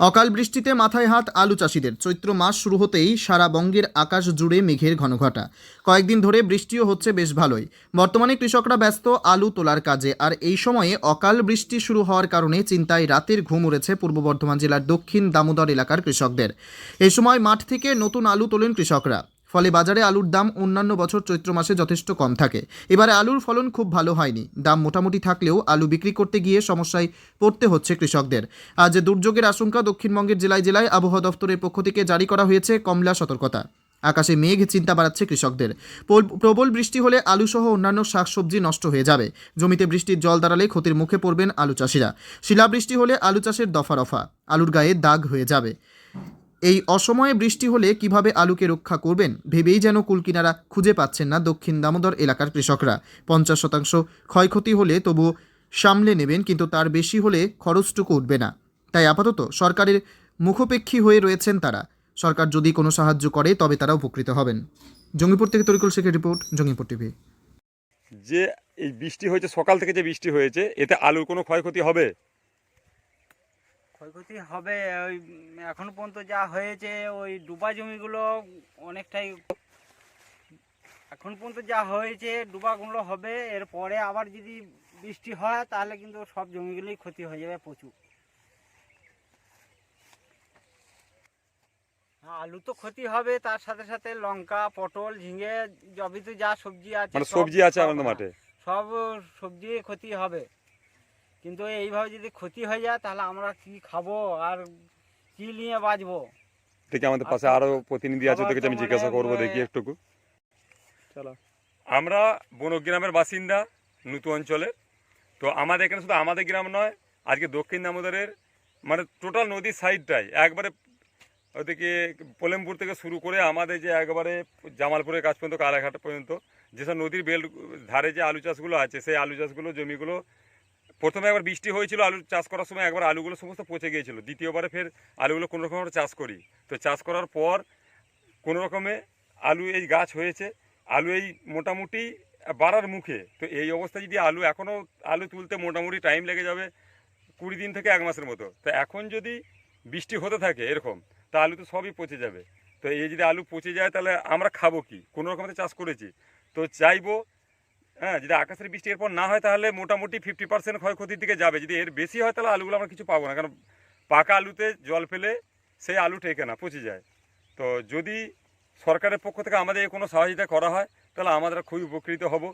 অকাল বৃষ্টিতে মাথায় হাত আলু চাষিদের। চৈত্র মাস শুরু হতেই সারা বঙ্গের আকাশ জুড়ে মেঘের ঘনঘটা। কয়েকদিন ধরে বৃষ্টিও হচ্ছে বেশ ভালোই। বর্তমানে কৃষকরা ব্যস্ত আলু তোলার কাজে। আর এই সময়ে অকাল বৃষ্টি শুরু হওয়ার কারণে চিন্তায় রাতের ঘুম উড়েছে পূর্ব বর্ধমান জেলার দক্ষিণ দামোদর এলাকার কৃষকদের। এই সময় মাঠ থেকে নতুন আলু তোলেন কৃষকরা। ফলে বাজারে আলুর দাম অন্যান্য বছর চৈত্র মাসে যথেষ্ট কম থাকে। এবারে আলুর ফলন খুব ভালো হয়নি। দাম মোটামুটি থাকলেও আলু বিক্রি করতে গিয়ে সমস্যায় পড়তে হচ্ছে কৃষকদের। আজ দুর্যোগের আশঙ্কা দক্ষিণবঙ্গের জেলায় জেলায় আবহাওয়া দফতরের পক্ষ থেকে জারি করা হয়েছে কমলা সতর্কতা। আকাশে মেঘ, চিন্তা বাড়াচ্ছে কৃষকদের। প্রবল বৃষ্টি হলে আলুসহ অন্যান্য শাকসবজি নষ্ট হয়ে যাবে। জমিতে বৃষ্টির জল দাঁড়ালে ক্ষতির মুখে পড়বেন আলু চাষিরা। শিলাবৃষ্টি হলে আলু চাষের দফা রফা আলুর গায়ে দাগ হয়ে যাবে। এই অসময়ে বৃষ্টি হলে কীভাবে আলুকে রক্ষা করবেন, ভেবেই যেন কুলকিনারা খুঁজে পাচ্ছেন না দক্ষিণ দামোদর এলাকার কৃষকরা। পঞ্চাশ শতাংশ ক্ষয়ক্ষতি হলে তবুও সামলে নেবেন, কিন্তু তার বেশি হলে খরচটুকু উঠবে না। তাই আপাতত সরকারের মুখোপেক্ষী হয়ে রয়েছেন তারা। সরকার যদি কোনো সাহায্য করে, তবে তারা উপকৃত হবেন। জঙ্গিপুর থেকে তরিকুল শেখের রিপোর্ট, জঙ্গিপুর টিভি। যে এই বৃষ্টি হয়েছে, সকাল থেকে যে বৃষ্টি হয়েছে, এতে আলুর কোনো ক্ষয়ক্ষতি হবে? ক্ষয়ক্ষতি হবে ওই এখনও পর্যন্ত যা হয়েছে ওই ডুবা জমিগুলো অনেকটাই এখন পর্যন্ত যা হয়েছে ডুবাগুলো হবে এরপরে আবার যদি বৃষ্টি হয় তাহলে কিন্তু সব জমিগুলোই ক্ষতি হয়ে যাবে প্রচুর। হ্যাঁ, আলু তো ক্ষতি হবে তার সাথে সাথে লঙ্কা পটল ঝিঙে জবিতে যা সবজি আছে মানে সবজি আছে আমাদের মাঠে? সব সবজি ক্ষতি হবে। কিন্তু এইভাবে যদি ক্ষতি হয়ে যায় তাহলে আমরা কি খাব? আর কি নিয়ে বাঁচবো? দেখি আমাদের পাশে। আরও প্রতিনিধি আছে ওদেরকে আমি জিজ্ঞাসা করব দেখি একটুকু। আমরা বনগ্রামের বাসিন্দা নূতু অঞ্চলে। তো আমাদের এখানে শুধু আমাদের গ্রাম নয় আজকে দক্ষিণ দামোদরের মানে টোটাল নদীর সাইডটাই। একবারে ওদিকে পোলেমপুর থেকে শুরু করে আমাদের যে একবারে জামালপুরের কাছ পর্যন্ত কালাঘাট পর্যন্ত যেসব নদীর বেল ধারে যে আলু চাষগুলো আছে সেই আলু চাষগুলো জমিগুলো প্রথমে একবার বৃষ্টি হয়েছিল, আলু চাষ করার সময় একবার আলুগুলো সমস্ত পচে গিয়েছিল। দ্বিতীয়বারে ফের আলুগুলো কোনো রকম চাষ করি। তো চাষ করার পর কোনো রকমে আলু এই গাছ হয়েছে, আলু এই মোটামুটি বাড়ার মুখে। তো এই অবস্থায় যদি আলু এখনও, আলু তুলতে মোটামুটি টাইম লেগে যাবে কুড়ি দিন থেকে এক মাসের মতো। তো এখন যদি বৃষ্টি হতে থাকে এরকম, তা আলু তো সবই পচে যাবে। তো এই যদি আলু পচে যায়, তাহলে আমরা খাব কি? কোনো রকমে চাষ করেছি। তো চাইব হ্যাঁ যদি আকাশের বৃষ্টি এরপর না হয় তাহলে মোটামুটি ফিফটি পার্সেন্ট ক্ষয়ক্ষতির দিকে যাবে। যদি এর বেশি হয় তাহলে আলুগুলো আমরা কিছু পাবো না, কারণ পাকা আলুতে জল ফেলে সেই আলু টেকে না, পচে যায়। তো যদি সরকারের পক্ষ থেকে আমাদের কোনো সহযোগিতা করা হয়, তাহলে আমরা খুবই উপকৃত হব।